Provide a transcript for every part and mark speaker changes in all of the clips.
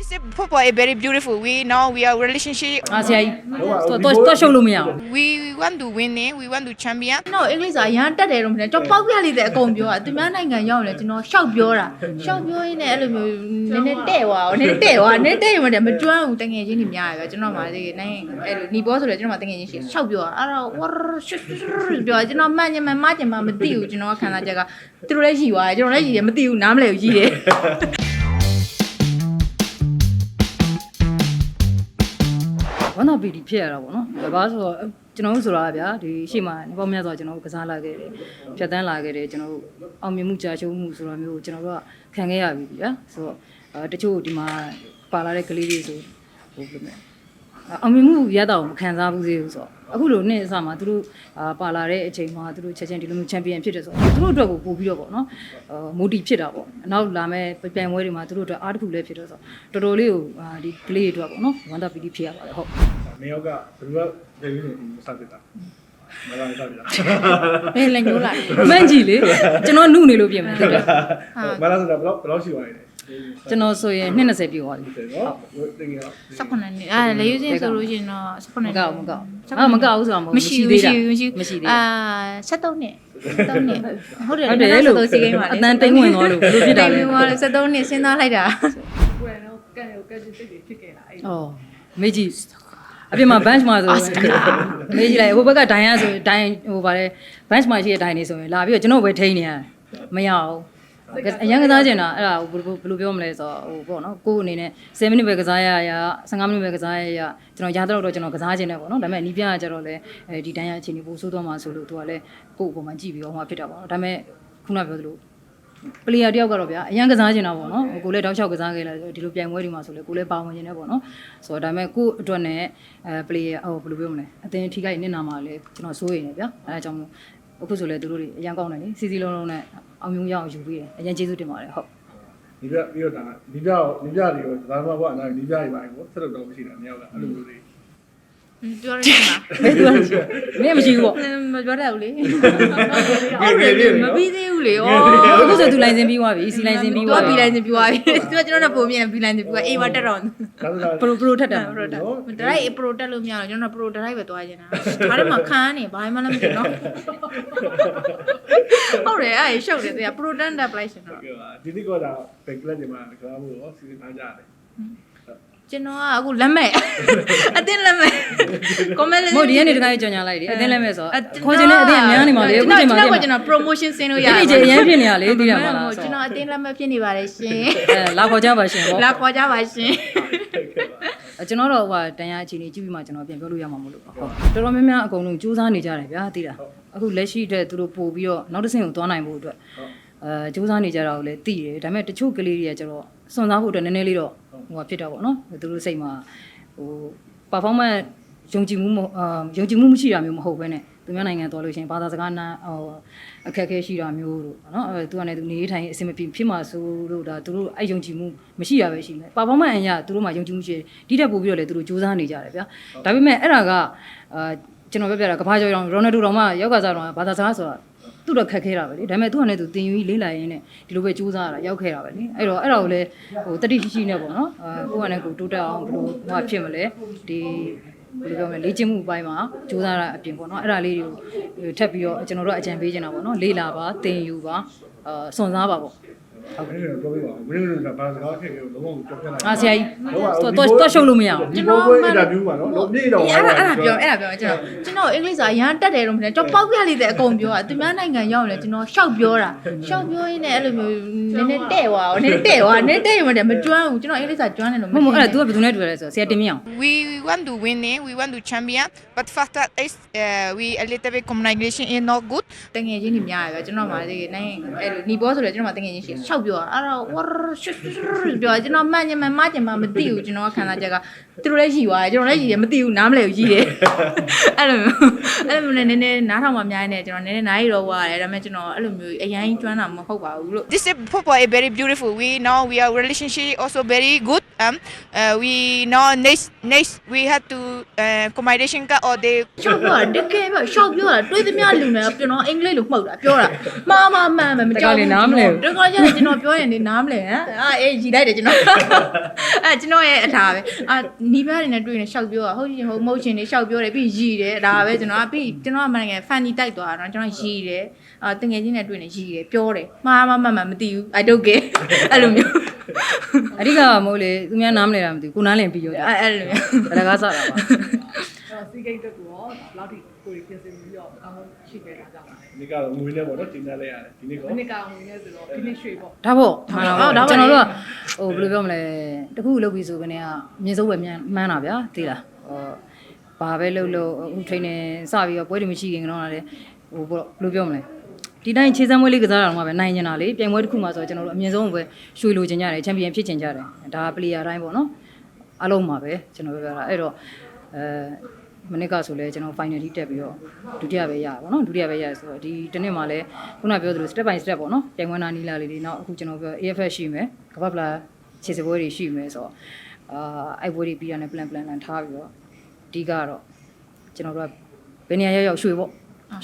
Speaker 1: This is football is very beautiful. We now we are relationship.
Speaker 2: အာဆရာကြီးတော့တော့ရှုပ်လို့မရအောင်
Speaker 1: We want to win it. We want to champion.
Speaker 3: ကျွန်တော်အင်္ဂလိပ်စာရမ်းတက်တယ်တော့မဟုတ်ကျွန်တော်ပေါက်ပြလေးတဲ့အကုန်ပြောတာသူများနိုင်ငံရောက်ရင်လည်းကျွန်တော်ရှောက်ပြောတာရှောက်ပြောရင်းနဲ့အဲ့လိုမျိုးနည်းနည်းတဲ့သွားအောင်နည်းနည်းတဲ့သွားနည်းနည်းတဲ့ရင်မတည်းမကျွမ်းဘူးတငယ်ချင်းတွေများရပဲကျွန်တော်မှဒီနိုင်အဲ့လိုနီဘောဆိုလည်းကျွန်တော်မှတငယ်ချင်းရှိရှောက်ပြောတာအဲ့တော့ဝရရှュッပြောကျွန်တော်မှန်ညမမညမမသိဘူးကျွန်တော်ခံစားချက်ကသူတို့လည်းရှိသွားတယ်ကျွန်တော်လည်းရှိတယ်မသိဘူးနားမလဲဘူးရှိတယ်
Speaker 2: ဝမ်းသာပီတီဖြစ်ရတာပေါ့နော်။ဘာလို့ဆိုတော့ကျွန်တော်တို့ဆိုတာကဗျာဒီရှေ့မှာနေပေါင်းများစွာကျွန်တော်တို့ကစားလာခဲ့တယ်။ဖြတ်တန်းလာခဲ့တယ်ကျွန်တော်တို့အောင်မြင်မှုကြာရှုံးမှုဆိုတာမျိုးကိုကျွန်တော်တို့ကခံခဲ့ရပြီဗျာ။ဆိုတော့အဲတချို့ဒီမှာပါလာတဲ့ကလေးတွေဆိုဟိုဘယ်လိုလဲ အောင်မြင်မှုရတာကိုမခံစားဘူးသေးဘူးဆိုတော့အခုလိုနေ့အစမှာသူတို့အာပါလာတဲ့အချိန်မှာသူတို့ချက်ချင်းဒီလိုမျိုးချန်ပီယံဖြစ်တယ်ဆိုတော့သူတို့အတွက်ကိုပို့ပြီးတော့ပေါ့နော်အာမိုတီဖြစ်တာပေါ့။နောက်လာမဲ့ပြိုင်ပွဲတွေမှာသူတို့အတွက်အားတစ်ခုလည်းဖြစ်တော့ဆိုတော့တော်တော်လေးကိုအာဒီကလေးတွေအတွက်ပေါ့နော်ဝမ်းသာပီတီဖြစ်ရပါတယ်ဟုတ်
Speaker 4: နေရောက်ကဘယ်လိုလဲဒေးဗစ်ကိုစတက်တာမလာစတက်တာ
Speaker 3: ဘယ်လည်းညိုးလိုက်
Speaker 2: မှန်ကြည့်လေကျွန်တော်နှုတ်နေလို့ပြင်မှာဖြစ်တယ်
Speaker 4: မလာစတက်ဘယ်လောက်ဘယ်လောက်ရှိပါလဲ
Speaker 2: ကျွန်တော်ဆိုရင်220ပြည့်သွားပြီ
Speaker 4: တယ်နော်တင်ရအောင်
Speaker 3: 18နှစ်အဲလေယူစင်ဆိုလို့ရှိရင်တော့18
Speaker 2: မ
Speaker 3: နှစ်
Speaker 2: ကောက်မကောက်အာမကောက်ဘူးဆိုတာမဟုတ်
Speaker 3: မရှိ
Speaker 2: သေး
Speaker 3: ဘူး
Speaker 2: တာ
Speaker 3: မရှိဘူး
Speaker 2: မရှိသေး
Speaker 3: အာ
Speaker 2: တာ
Speaker 3: 73နှစ်73နှစ်ဟုတ်တယ်
Speaker 2: ဟုတ်တယ်လို့
Speaker 3: 73စီကိန်းပါလေ
Speaker 2: အတန်တိမ်ဝင်သွားလို့ဘယ်လိုဖြစ်တာလဲ
Speaker 3: တိမ်ဝင်သွားလို့73နှစ်စဉ်းစားလိုက်တာ
Speaker 2: ဩမေကြီးအပြင်မှာ bench မှာဆိုမေကြီးလိုက်ဟိုဘက်ကဒိုင်ရဆိုဒိုင်ဟိုဗါလဲ bench မှာရှိတဲ့ဒိုင်နေဆိုရင်လာပြီးတော့ကျွန်တော်ပဲထိန်းနေရတယ်မရအောင် အရန်ကစားကျင်တာအဲ့ဒါဘယ်လိုဘယ်လိုပြောမလဲဆိုတော့ဟိုပေါ့နော်ကိုယ်အနေနဲ့10မိနစ်ပဲကစားရရ15မိနစ်ပဲကစားရရကျွန်တော်ရတော့တော့ကျွန်တော်ကစားကျင်တယ်ပေါ့နော်ဒါပေမဲ့နီးပြကကြတော့လဲအဲဒီတိုင်းရအခြေအနေပိုဆိုးသွားမှဆိုလို့သူကလည်းကိုယ့်အပေါ်မှာကြည့်ပြီးတော့ဟိုမှာဖြစ်တာပေါ့နော်ဒါပေမဲ့ခုနပြောသလိုပလေယာတယောက်ကတော့ဗျာအရန်ကစားနေတာပေါ့နော်ကိုလည်းတောက်လျှောက်ကစားခဲ့လာဒီလိုပြိုင်ပွဲတွေမှာဆိုလဲကိုလည်းပါဝင်နေတယ်ပေါ့နော်ဆိုတော့ဒါပေမဲ့ကိုအတွက်နဲ့အဲပလေယာဟိုဘယ်လိုပြောမလဲအသင်ထိခိုက်နေနာမှာလဲကျွန်တော်စိုးရိမ်နေဗျာအဲဒါကြောင့်မို့အခုဆိုလဲသူတို့တွေအရန်ကောင်းတယ်လေစီစီလုံးလုံးနဲ့ အောင်မြင်ရအောင်ယူပြီးတယ်အရန်ကျေးဇူးတင်ပါတယ်ဟုတ်
Speaker 4: ဒီပြပြီးတော့ဒါဒီပြဒီပြတွေရောဒါမှမဟုတ်အနာဒီပြတွေပါကိုဆက်တော့တော့မရှိတာနေရောက်ကအဲ့လိုမျိုးတွေ
Speaker 3: ပြောရမှာ
Speaker 2: ဘယ်သူကမင်းမရှိဘူးပေါ့
Speaker 3: မပြောတတ်ဘူးလေဟုတ်တယ်မပြီးသေးဘူးလေဩ
Speaker 2: အခုဆိုသူလိုင်စင်ပြီးသွားပြီစီလိုင်စင်ပြီး
Speaker 3: သူ
Speaker 2: သွား
Speaker 3: က
Speaker 2: ပြီ
Speaker 3: ပြီးလိုက်နေပြီးသွားပြီသူကကျွန်တော်တို့ပုံမြင်ပြီးလိုက်နေပြီးသွားအေးမတက်တော့
Speaker 4: ဒါဆို
Speaker 2: ပရိုပရိုထက်တာ
Speaker 3: ပရိုတက်ဒရိုက်ပရိုတက်လို့မရတော့ကျွန်တော်ပရိုဒရိုက်ပဲသွားချင်တာဒါထဲမှာခန်းနေဘာမှလည်းမသိနော်ဟုတ်တယ်အဲ့ရှုပ်တယ်သူကပရိုတက်တက်လိုက်ရှင်တော့
Speaker 4: ဒီနေ့ကဒါဘယ်ကလပ်တွေမှာကစားဖို့ရောစီစဉ်ထားကြတယ်
Speaker 3: ကျွန်တော်ကအခုလက်မဲ့အတင်းလက်မဲ့ comment
Speaker 2: မဟုတ်ဒီကနေတခါကြောင်ညာလိုက်လေအသင်းလဲမဲ့ဆိုခေါ်ချင်တဲ့အသင်းအများနေမှာလေအခုချိန်မှာ
Speaker 3: ကျွန်
Speaker 2: ပြင်
Speaker 3: တော်
Speaker 2: မှာ
Speaker 3: ကျွန်တော် promotion ဆင်းလို့ရ
Speaker 2: ဒီကြီးအရင်ဖြစ်နေရလေသိရမှာလား
Speaker 3: ကျွန်တော်အတင်းလက်မဲ့ဖြစ်နေပါတယ်ရှင်
Speaker 2: အဲလာခေါ်ကြပါရှင်ပေါ့
Speaker 3: လာခေါ်ကြပါရှင်
Speaker 2: အဲကျွန်တော်တော့ဟိုတန်ရအခြေအနေကြည့်ပြီးမှကျွန်တော်ပြန်ပြောလို့ရမှာမဟုတ်လို့ပါဟုတ်တော်တော်များများအကုန်လုံးစူးစမ်းနေကြတယ်ဗျာသိတာအခုလက်ရှိအတွက်သူတို့ပို့ပြီးတော့နောက်တစ်ဆင့်ကိုသွားနိုင်ဖို့အတွက်အဲစူးစမ်းနေကြတာကိုလည်းသိတယ်ဒါပေမဲ့တချို့ကလေးတွေကကျတော့ စွန့်စားဖို့အတွက်နည်းနည်းလေးတော့ဟိုဟာဖြစ်တာပေါ့နော်သူတို့စိတ်မှာဟို performance ယုံကြည်မှုမအာယုံကြည်မှုမရှိတာမျိုးမဟုတ်ဘဲနဲ့သူများနိုင်ငံသွားလို့ရှိရင်ဘာသာစကားနာဟိုအခက်အခဲရှိတာမျိုးတို့နော်အဲသူကလည်းသူနေထိုင်အဆင်မပြေဖြစ်မှာဆိုလို့ဒါသူတို့အဲ့ယုံကြည်မှုမရှိတာပဲရှိမယ် performance အရာသူတို့မှယုံကြည်မှုရှိတယ်ဒီတက်ပို့ပြီးတော့လေသူတို့စူးစမ်းနေကြတယ်ဗျာဒါပေမဲ့အဲ့ဒါကအာကျွန်တော်ပြောပြတာကဘာကျော်ရောရိုနယ်ဒိုတော်မှယောက်ကစားတော့ဘာသာစကားဆိုတာ သူ့တော့ခက်ခဲတာပဲလေဒါပေမဲ့သူကလည်းသူတင်ယူကြီးလေးလာရင်းနဲ့ဒီလိုပဲစူးစမ်းရတာရောက်ခဲ့တာပဲလေအဲ့တော့အဲ့ဒါကိုလည်းဟိုတတိရှိရှိနဲ့ပေါ့နော်အာကိုကလည်းကိုတိုးတက်အောင်ဘယ်လိုဟိုဖြစ်မလဲဒီဘယ်လိုပြောမလဲလေ့ကျင့်မှုအပိုင်းမှာစူးစမ်းရတာအပြင်ပေါ့နော်အဲ့ဒါလေးတွေကိုထပ်ပြီးတော့ကျွန်တော်တို့အကြံပေးချင်တာပေါ့နော်လေးလာပါတင်ယူပါအာစွန့်စားပါပေါ့
Speaker 4: ဟုတ်ကဲ့ပြောပြပါဦးဘယ်လိုလဲဘာစကားခက်ခဲလုံးဝပြောပြလာ
Speaker 2: အာဆရာကြီးတော့တော့ရှုပ်လို့မရအောင်
Speaker 4: ဒီဘောပွဲအင်တာဗျူးပါနော်လုံးနေတော့
Speaker 3: အဲ့ဒါအဲ့ဒါပြောအဲ့ဒါပြောကျွန်တော်ကျွန်တော်အင်္ဂလိပ်စာရမ်းတက်တယ်တော့မဟုတ်ကျွန်တော်ပေါက်ပြလေးတဲ့အကုန်ပြောတာသူများနိုင်ငံရောက်ရင်လည်းကျွန်တော်ရှောက်ပြောတာရှောက်ပြောရင်းနဲ့အဲ့လိုမျိုးနည်းနည်းတဲ့သွားအောင်နည်းနည်းတဲ့သွားနည်းတဲ့ရင်မတည်းမကျွမ်းဘူးကျွန်တော်အင်္ဂလိပ်စာကျွမ်းတယ်လို့
Speaker 2: မဟုတ်မဟုတ်အဲ့ဒါ तू ကဘယ်သူနဲ့တွေ့ရလဲဆိုတော့ဆရာတင်မြင့်အောင်
Speaker 1: We want to win it. We want to champion. But first that is uh, we a little bit communication is not good.
Speaker 3: တငယ်ချင်းတွေများရပဲကျွန်တော်မှဒီနိုင်အဲ့လိုနီဘောဆိုလည်းကျွန်တော်မှတငယ်ချင်းရှိလျှောက်ပြောတာအဲ့တော့ဝါရှွတ်ရှွတ်ပြောကျွန်တော်မှန်ခြင်းမှမကျင်မှမသိဘူးကျွန်တော်ကခံစားချက်ကသူတို့လည်းရည်သွားတယ်ကျွန်တော်လည်းရည်တယ်မသိဘူးနားမလဲဘူးရည်တယ်အဲ့လိုမျိုးအဲ့လိုမျိုးနဲ့နည်းနည်းနားထောင်မှများနေတယ်ကျွန်တော်နည်းနည်းနားရည်တော့ဝါတယ်ဒါပေမဲ့ကျွန်တော်အဲ့လိုမျိုးအရင်ကျွမ်းတာမဟုတ်ပါဘူးလို့
Speaker 1: This football is very beautiful we know we are relationship also very good um uh, we know next next we have to uh, accommodation က or they
Speaker 3: ရှော့ပြောတာတကယ်ပဲရှော့ပြောတာတွေးသမျှလူနဲ့ကျွန်တော်အင်္ဂလိပ်လိုမှုတ်တာပြောတာမှားမှားမှန်မှန်မကြောက်ဘူးတကယ်လည်းနားမလဲဘူးတကယ်လည်းန်တော်ပြောရင်နေနားမလဲဟမ်အာအေးရီလိုက်တယ်ကျွန်တော်အဲကျွန်တော်ရဲ့အထာပဲအာနီးပြားတွေနဲ့တွေ့နေရှောက်ပြောတာဟုတ်ရှင်ဟုတ်မဟုတ်ရှင်နေရှောက်ပြောတယ်ပြီးရီတယ်ဒါပဲကျွန်တော်ကပြီးကျွန်တော်ကမှနိုင်ငံဖန်နီတိုက်သွားတာကျွန်တော်ရီတယ်အာတငယ်ချင်းနဲ့တွေ့နေရီတယ်ပြောတယ်မှားမမှန်မှန်မသိဘူး I don't care အဲ့လိုမျိုး
Speaker 2: အဓိကမဟုတ်လေသူများနားမလဲတာမသိဘူးကိုနားလည်ပြီးရော
Speaker 3: အဲ့အဲ့လိုမျိုး
Speaker 2: ဘယ်တကားစတာပါ
Speaker 5: တော့စီဂိတ်တက်ကိုရောဘယ်လောက်ထိကိုယ်ပြင်ဆင်ပြီးတော့အကောင်းဆုံးရှိခဲ့တာကြောင့် လား
Speaker 4: ဒီကတော့ငွေနဲ့ပေါ့နော်တင်ပြလိုက်ရတယ်ဒီနေ့ကော
Speaker 5: ဒီနေ့ကောင်ဝင်နေဆိုတော့ဒီနေ့ရွှေပေါ့
Speaker 2: ဒါပေါ့
Speaker 3: မှန်ပါ
Speaker 2: မှန်
Speaker 3: ဒါ
Speaker 2: ပါ
Speaker 3: ပေါ့
Speaker 2: ကျွန်တော်တို့ကဟိုဘယ်လိုပြောမလဲတခုလုပ်ပြီးဆိုကနေကအမြင့်ဆုံးပဲမှန်းမှန်းတာဗျာသိလားဟောဘာပဲလုပ်လို့အခု training စပြီးတော့ပွဲတွေမရှိခင်ကတော့လည်းဟိုဘယ်လိုပြောမလဲဒီတိုင်းခြေစမ်းပွဲလေးကစားတာတော့မှပဲနိုင်ကျင်တာလေပြိုင်ပွဲတစ်ခုမှဆိုတော့ကျွန်တော်တို့အမြင့်ဆုံးပဲရွှေလိုချင်ကြတယ်ချန်ပီယံဖြစ်ချင်ကြတယ်ဒါပလီယာတိုင်းပေါ့နော်အလုံးမှာပဲကျွန်တော်ပြောတာအဲ့တော့အဲ မနစ်ကဆိုလဲကျွန်တော် final တက်ပြီးတော့ဒုတိယပဲရပါဘောနော်ဒုတိယပဲရဆိုတော့ဒီတစ်နှစ်မှာလဲခုနပြောသလို step by step ပေါ့နော်ပြိုင်ပွဲနာနီလာလေးတွေနောက်အခုကျွန်တော်ပြော AFF ရှိမယ်ကပတ်ပလာခြေစပွဲတွေရှိမယ်ဆိုတော့အာအဲ့ပွဲတွေပြီးရတဲ့ plan plan နဲ့ထားပြီးတော့အဓိကတော့ကျွန်တော်တို့ကဘယ်နေရာရောက်ရောက်ရွှေပေါ့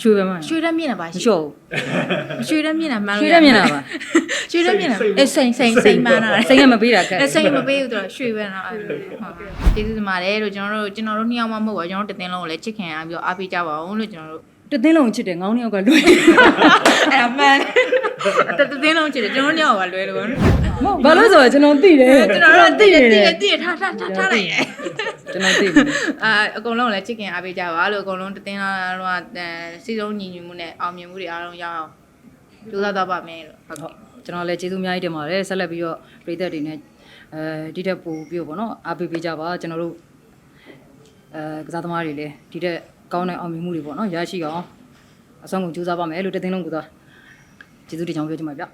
Speaker 2: ရွှေပဲမှန်
Speaker 3: ရွှေရက်မြင့်တာပါ
Speaker 2: မ
Speaker 3: ရှိ
Speaker 2: လျှော့ဘူး
Speaker 3: ရွှေရက်မြင့်တာမှန်
Speaker 2: ရွှေတက်မြင်တာပါ
Speaker 3: ရွှေရက်မြင့်တာအဲစိန်စိန်စိန်မှန်တာ
Speaker 2: စိတ်ကမပေးတာခက်
Speaker 3: အဲစိန်မပေးဘူးတော့ရွှေပဲနော်အဲ့လိုဟုတ်ကျေးဇူးတင်ပါတယ်လို့ကျွန်တော်တို့ကျွန်တော်တို့နှစ်ယောက်မှမဟုတ်ပါဘူးကျွန်တော်တို့တစ်သင်းလုံးကိုလည်းချစ်ခင်အားပြီးတော့အားပေးကြပါအောင်လို့ကျွန်တော်တို့
Speaker 2: တသိန်းလုံးချစ်တယ်ငောင်းနှစ်ယောက်ကလွယ်
Speaker 3: အဲ့ဒါမှန်တယ်တစ်သင်းလုံးချစ်တယ်ကျွန်တော်တို့နှစ်ယောက်ကလွဲလို့
Speaker 2: မဟုတ်ဘာလို့ဆိုတော့ကျွန်တော်သိတယ်
Speaker 3: ကျွန်တော်တို့သိတယ်သိတယ်သိတယ်ထားထားထားထားလိုက်ရ
Speaker 2: ကျွန်တော်သိတယ်
Speaker 3: အာအကုန်လုံးလည်းချစ်ခင်အားပေးကြပါလို့အကုန်လုံးတစ်သင်းလုံးတော့စီဆုံးညီညွတ်မှုနဲ့အောင်မြင်မှုတွေအားလုံးရအောင်ကြိုးစားသွားပါမယ်လို့ဟုတ်
Speaker 2: ဟုတ်ကျွန်တော်လည်းကျေးဇူးအများကြီးတင်ပါတယ်ဆက်လက်ပြီးတော့ပြည်သက်တွေနဲ့အဲဒီတက်ပို့ပြီးတော့ဗောနော်အားပေးပေးကြပါကျွန်တော်တို့အဲကစားသမားတွေလည်းဒီတက်ကောင်းတဲ့အောင်မြင်မှုတွေဗောနော်ရရှိအောင်အဆုံးကိုကြိုးစားပါမယ်လို့တသိန်းလုံးကိုသွားကျေးဇူးတင်ကြောင်းပြောချင်ပါဗျ